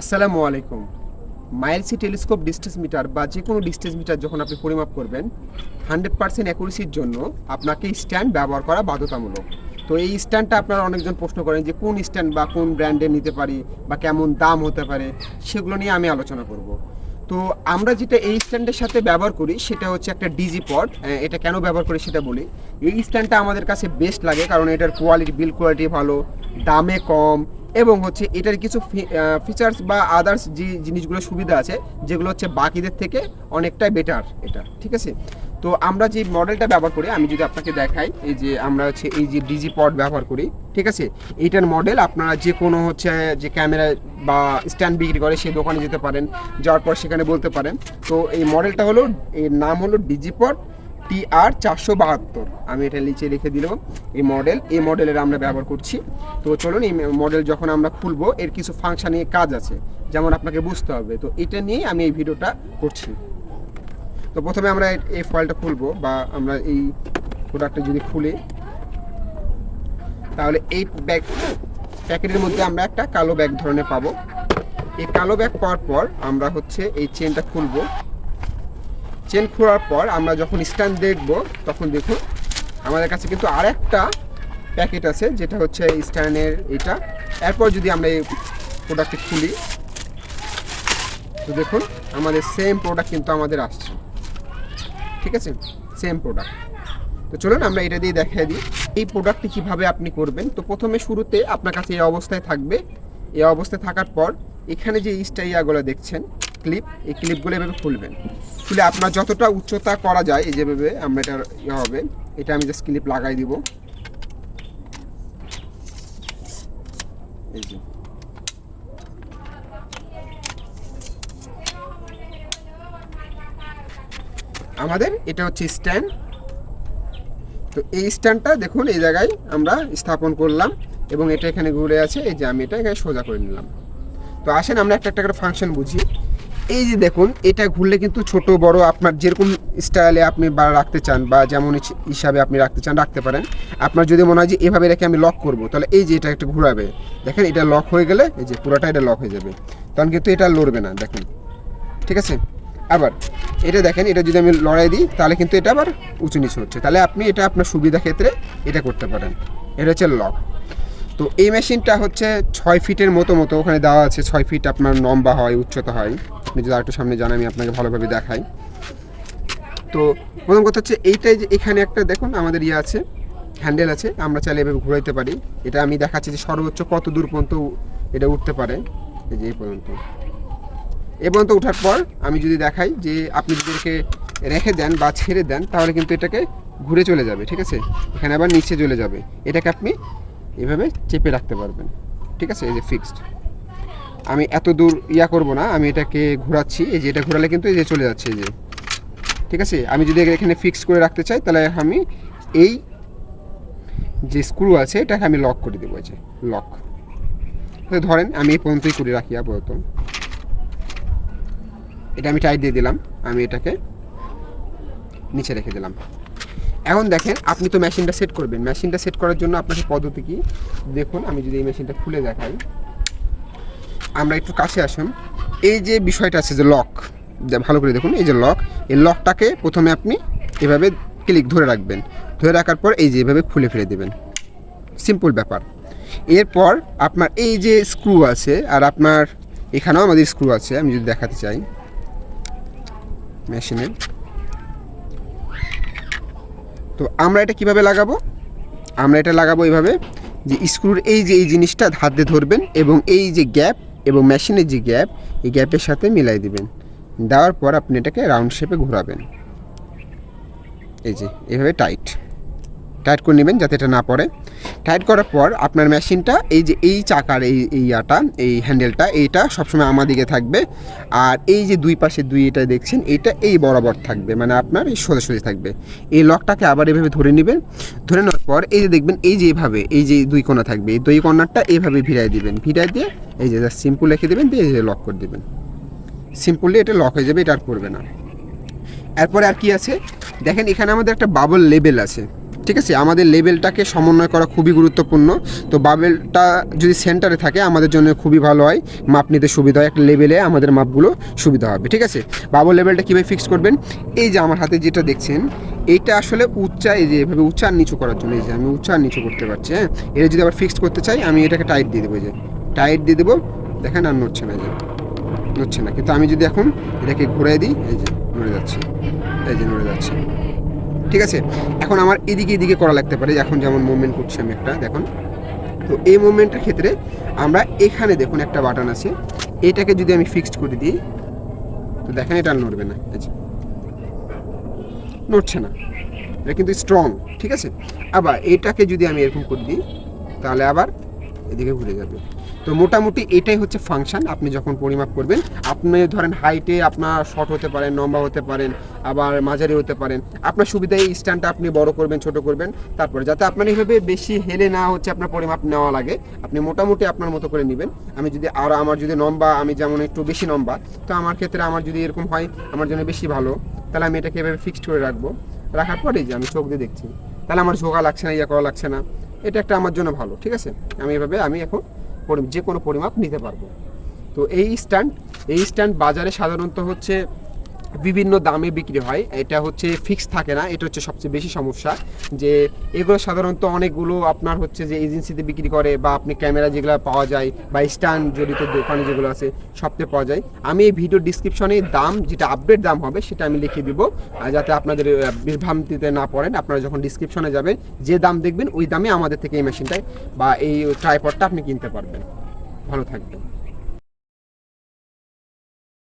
আসসালামু আলাইকুম। মাইলসি telescope distance metre বা যে কোনো ডিস্টেন্স মিটার যখন আপনি পরিমাপ করবেন, হান্ড্রেড পার্সেন্ট অ্যাকুরেসির জন্য আপনাকে স্ট্যান্ড ব্যবহার করা বাধ্যতামূলক। তো এই স্ট্যান্ডটা আপনারা অনেকজন প্রশ্ন করেন যে কোন স্ট্যান্ড বা কোন ব্র্যান্ডের নিতে পারি বা কেমন দাম হতে পারে, সেগুলো নিয়ে আমি আলোচনা করব। তো আমরা যেটা এই স্ট্যান্ডের সাথে ব্যবহার করি, সেটা হচ্ছে একটা ডিজি পট এটা কেন ব্যবহার করি সেটা বলি। এই স্ট্যান্ডটা আমাদের কাছে বেস্ট লাগে কারণ এটার কোয়ালিটি বিল কোয়ালিটি ভালো, দামে কম এবং হচ্ছে এটার কিছু ফিচার্স বা আদার্স যে জিনিসগুলো সুবিধা আছে, যেগুলো হচ্ছে বাকিদের থেকে অনেকটাই বেটার এটা, ঠিক আছে? তো আমরা যে মডেলটা ব্যবহার করি, আমি যদি আপনাকে দেখাই, এই যে আমরা হচ্ছে এই যে ডিজি পড ব্যবহার করি, ঠিক আছে? এইটার মডেল আপনারা যে কোনো হচ্ছে যে ক্যামেরা বা স্ট্যান্ড বিক্রি করে, সেই দোকানে যেতে পারেন, যাওয়ার পর সেখানে বলতে পারেন। তো এই মডেলটা হলো, এর নাম হলো ডিজি ডিজিপড টি আর চারশো বাহাত্তর। আমি এটা নিচে লিখে দিলাম এই মডেল এই মডেলের আমরা ব্যবহার করছি। তো চলুন এই মডেল যখন আমরা খুলবো, এর কিছু ফাংশান নিয়ে কাজ আছে, যেমন আপনাকে বুঝতে হবে। তো এটা নিয়ে আমি এই ভিডিওটা করছি। তো প্রথমে আমরা এই ফয়েলটা খুলবো বা আমরা এই প্রোডাক্টটা যদি খুলি, তাহলে এই ব্যাগ প্যাকেটের মধ্যে আমরা একটা কালো ব্যাগ ধরনের পাবো। এই কালো ব্যাগ পাওয়ার পর আমরা হচ্ছে এই চেনটা খুলবো। চেন খোলার পর আমরা যখন স্ট্যান্ড দেখব, তখন দেখুন আমাদের কাছে কিন্তু আরেকটা প্যাকেট আছে, যেটা হচ্ছে স্ট্যান্ডের এটা। এরপর যদি আমরা এই প্রোডাক্টটি খুলি, তো দেখুন আমাদের সেম প্রোডাক্ট কিন্তু আমাদের আসছে। ঠিক আছে? সেম প্রোডাক্ট তো চলুন আমরা এটা দিয়ে দেখিয়ে দিই। এই প্রোডাক্টটি কীভাবে আপনি করবেন? তো প্রথমে শুরুতে আপনার কাছে এই অবস্থায় থাকবে। এই অবস্থায় থাকার পর এখানে যে স্টাইয়াগুলো দেখছেন ক্লিপ এই ক্লিপগুলো এভাবে খুলবেন। খুলে আপনার যতটা উচ্চতা করা যায়, এই যেভাবে আমরা এটা ইয়ে হবে, এটা আমি জাস্ট ক্লিপ লাগাই দিব। এই যে। আমাদের এটা হচ্ছে স্ট্যান্ড। তো এই স্ট্যান্ডটা দেখুন, এই জায়গায় আমরা স্থাপন করলাম এবং এটা এখানে ঘুরে আছে, এই যে আমি এটা এখানে সোজা করে নিলাম। তো আসেন, আমরা একটা একটা করে ফাংশন বুঝি। এই যে দেখুন, এটা ঘুরলে কিন্তু ছোট, বড় আপনার যেরকম স্টাইলে আপনি বা রাখতে চান বা যেমন হিসাবে আপনি রাখতে চান, রাখতে পারেন। আপনার যদি মনে হয় যে এভাবে রেখে আমি লক করব, তাহলে এই যে এটা একটা ঘুরাবে। দেখেন, এটা লক হয়ে গেলে এই যে পুরোটা এটা লক হয়ে যাবে। তখন কিন্তু এটা লড়বে না, দেখুন। ঠিক আছে? আবার, এটা দেখেন, এটা যদি আমি লড়াই দিই, তাহলে কিন্তু এটা আবার উঁচু নিচু হচ্ছে। তাহলে আপনি এটা আপনার সুবিধা ক্ষেত্রে এটা করতে পারেন। এটা হচ্ছে লক তো এই মেশিনটা হচ্ছে ছয় ফিটের মতো মতো ওখানে দেওয়া আছে। ছয় ফিট আপনার লম্বা হয়, উচ্চতা হয়। আপনি যদি আরেকটু সামনে জান আমি আপনাকে ভালোভাবে দেখাই। তো প্রথম কথা হচ্ছে, এইটাই যে এখানে একটা দেখুন, আমাদের ইয়ে আছে, হ্যান্ডেল আছে, আমরা চাইলে এভাবে ঘুরাইতে পারি। এটা আমি দেখাচ্ছি যে সর্বোচ্চ কত দূর পর্যন্ত এটা উঠতে পারে। এই যে এই পর্যন্ত। এ পর্যন্ত ওঠার পর আমি যদি দেখাই যে আপনি যদি এটাকে রেখে দেন বা ছেড়ে দেন, তাহলে কিন্তু এটাকে ঘুরে চলে যাবে, ঠিক আছে? এখানে আবার নিচে চলে যাবে। এটাকে আপনি এভাবে চেপে রাখতে পারবেন। ঠিক আছে? এই যে ফিক্সড আমি এত দূর ইয়া করব না, আমি এটাকে ঘোরাচ্ছি, এই যে এটা ঘোরালে কিন্তু এই যে চলে যাচ্ছে, এই যে। ঠিক আছে? আমি যদি এখানে ফিক্স করে রাখতে চাই, তাহলে আমি এই যে স্ক্রু আছে, এটাকে আমি লক করে দেবো যে লক ধরেন আমি এই পর্যন্তই করে রাখি আপাতত। এটা আমি টাইট দিয়ে দিলাম, আমি এটাকে নিচে রেখে দিলাম। এখন দেখেন, আপনি তো মেশিনটা সেট করবেন। মেশিনটা সেট করার জন্য আপনাকে পদ্ধতি কি? দেখুন, আমি যদি এই মেশিনটা খুলে দেখাই। আমরা একটু কাছে আসুন। এই যে বিষয়টা আছে যে লক ভালো করে দেখুন, এই যে লক এই লকটাকে প্রথমে আপনি এভাবে ক্লিক ধরে রাখবেন। ধরে রাখার পর এই যে এভাবে খুলে ফেলে দেবেন। সিম্পল ব্যাপার। এরপর আপনার এই যে স্ক্রু আছে, আর আপনার এখানেও আমাদের স্ক্রু আছে, আমি যদি দেখাতে চাই। মেশিনের তো আমরা এটা কীভাবে লাগাবো? আমরা এটা লাগাবো এইভাবে যে স্ক্রুর এই যে, এই জিনিসটা হাত দিয়ে ধরবেন এবং এই যে গ্যাপ এবং মেশিনের যে গ্যাপ, এই গ্যাপের সাথে মিলাই দিবেন। দেওয়ার পর আপনি এটাকে রাউন্ড শেপে ঘোরাবেন। এই যে, এভাবে টাইট। টাইট করে নেবেন যাতে এটা না পড়ে। টাইট করার পর আপনার মেশিনটা এই যে এই চাকার এই এই ইয়াটা, এই হ্যান্ডেলটা এইটা সবসময় আমাদিকে থাকবে। আর এই যে দুই পাশে দুই এটা দেখছেন এইটা এই বরাবর থাকবে মানে আপনার এই সোজাসুজি থাকবে। এই লকটাকে আবার এভাবে ধরে নেবেন। ধরে নেওয়ার পর এই যে দেখবেন, এই যে এইভাবে এই যে দুই কোণা থাকবে, এই দুই কোণারটা এইভাবে ভিড়াই দিবেন। ভিড়াই দিয়ে এই যে সিম্পল রেখে দেবেন, দিয়ে এই যে লক করে দেবেন। সিম্পলি এটা লক হয়ে যাবে, এটা আর করবে না। এরপরে আর কি আছে? দেখেন এখানে আমাদের একটা বাবল লেবেল আছে। ঠিক আছে? আমাদের লেভেলটাকে সমন্বয় করা খুবই গুরুত্বপূর্ণ। তো বাবেলটা যদি সেন্টারে থাকে, আমাদের জন্য খুবই ভালো হয়। মাপ নিতে সুবিধা হয়। একটা লেভেলে আমাদের মাপগুলো সুবিধা হবে। ঠিক আছে? বাবল লেভেলটা কীভাবে ফিক্স করবেন? এই যে আমার হাতে যেটা দেখছেন এইটা আসলে উচ্চা, এই যে এভাবে উচ্চা নিচু করার জন্য, এই যে আমি উচ্চা নিচু করতে পারছি হ্যাঁ? এটা যদি আবার ফিক্সড করতে চাই, আমি এটাকে টাইট দিয়ে দেবো যে। টাইট দিয়ে দেবো। দেখেন, আর নড়ছে না যে। নড়ছে না। কিন্তু আমি যদি এখন এটাকে ঘুরাই দিই, এই যে, নড়ে যাচ্ছে। এই যে নড়ে যাচ্ছে। ঠিক আছে? এখন আমার এদিকে এদিকে করা লাগতে পারে। এখন যেমন মুভমেন্ট করছি আমি একটা, দেখুন। তো এই মুভমেন্টের ক্ষেত্রে আমরা এখানে দেখুন একটা বাটন আছে। এটাকে যদি আমি ফিক্সড করে দিই, তো দেখেন এটা নড়বে না। নড়ছে না। এটা কিন্তু স্ট্রং ঠিক আছে? আবার এটাকে যদি আমি এরকম করে দিই, তাহলে আবার এদিকে ঘুরে যাবে। তো মোটামুটি এটাই হচ্ছে ফাংশন আপনি যখন পরিমাপ করবেন, আপনি ধরেন হাইটে আপনার শর্ট হতে পারেন লম্বা হতে পারেন, আবার মাঝারি হতে পারেন, আপনার সুবিধায় এই স্ট্যান্ডটা আপনি বড় করবেন, ছোট করবেন, তারপরে যাতে আপনার এইভাবে বেশি হেলে না হচ্ছে আপনার পরিমাপ নেওয়া লাগে, আপনি মোটামুটি আপনার মতো করে নেবেন। আমি যদি আর, আমার যদি লম্বা আমি যেমন একটু বেশি লম্বা তো আমার ক্ষেত্রে আমার যদি এরকম হয়, আমার জন্য বেশি ভালো, তাহলে আমি এটাকে এভাবে ফিক্সড করে রাখব। রাখার পরেই যে আমি চোখ দিয়ে দেখছি, তাহলে আমার ঝোঁকা লাগছে না, ইয়া করা লাগছে না, এটা একটা আমার জন্য ভালো, ঠিক আছে? আমি এভাবে, আমি এখন যে কোনো পরিমাপ নিতে পারব। তো এই স্ট্যান্ড এই স্ট্যান্ড বাজারে সাধারণত হচ্ছে বিভিন্ন দামে বিক্রি হয়। এটা হচ্ছে ফিক্স থাকে না, এটা হচ্ছে সবচেয়ে বেশি সমস্যা যে এগুলো সাধারণত অনেকগুলো আপনার হচ্ছে যে এজেন্সিতে বিক্রি করে বা আপনি ক্যামেরা যেগুলো পাওয়া যায় বা স্ট্যান্ড জড়িত দোকানে যেগুলো আছে, সবতে পাওয়া যায়। আমি এই ভিডিও ডিসক্রিপশনে দাম, যেটা আপডেট দাম হবে, সেটা আমি লিখে দিব যাতে আপনাদের বিভ্রান্তিতে না পড়েন। আপনারা যখন ডিসক্রিপশনে যাবেন, যে দাম দেখবেন, ওই দামে আমাদের থেকে এই মেশিনটাই বা এই ট্রাইপডটা আপনি কিনতে পারবেন। ভালো থাকবেন।